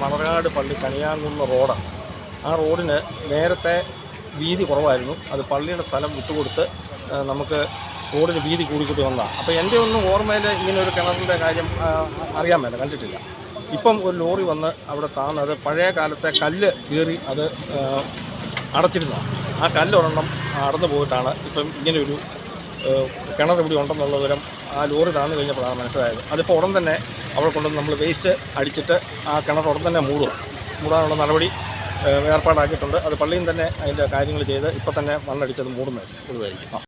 മണർകാട് പള്ളി കണിയാങ്കുന്ന റോഡാണ്. ആ റോഡിന് നേരത്തെ വീതി കുറവായിരുന്നു. അത് പള്ളിയുടെ സ്ഥലം വിട്ടുകൊടുത്ത് നമുക്ക് റോഡിന് വീതി കൂടിക്കൂട്ടി വന്നതാണ് അപ്പോൾ എന്റെ ഒന്നും ഓർമ്മയിൽ ഇങ്ങനെ ഒരു കിണറിന്റെ കാര്യം അറിയാൻ മേല കണ്ടിട്ടില്ല. ഇപ്പം ഒരു ലോറി വന്ന് അവിടെ താന്നത് പഴയ കാലത്തെ കല്ല് കീറി അത് അടച്ചിരുന്നതാണ് ആ കല്ലൊരെണ്ണം അടന്നു പോയിട്ടാണ് ഇപ്പം ഇങ്ങനെയൊരു കിണർ ഇവിടെ ഉണ്ടെന്നുള്ള വിവരം ആ ലോറി താന്നു കഴിഞ്ഞപ്പോഴാണ് മനസ്സിലായത്. അതിപ്പോൾ ഉടൻ തന്നെ അവിടെ കൊണ്ടുവന്ന് നമ്മൾ വേസ്റ്റ് അടിച്ചിട്ട് ആ കിണർ ഉടൻ തന്നെ മൂടുക. മൂടാനുള്ള നടപടി ഏർപ്പാടാക്കിയിട്ടുണ്ട്. അത് പള്ളിയിൽ തന്നെ അതിന്റെ കാര്യങ്ങൾ ചെയ്ത് ഇപ്പം തന്നെ മണ്ണടിച്ചത് മൂടുന്നതായിരിക്കും. പൊതുവായിരിക്കും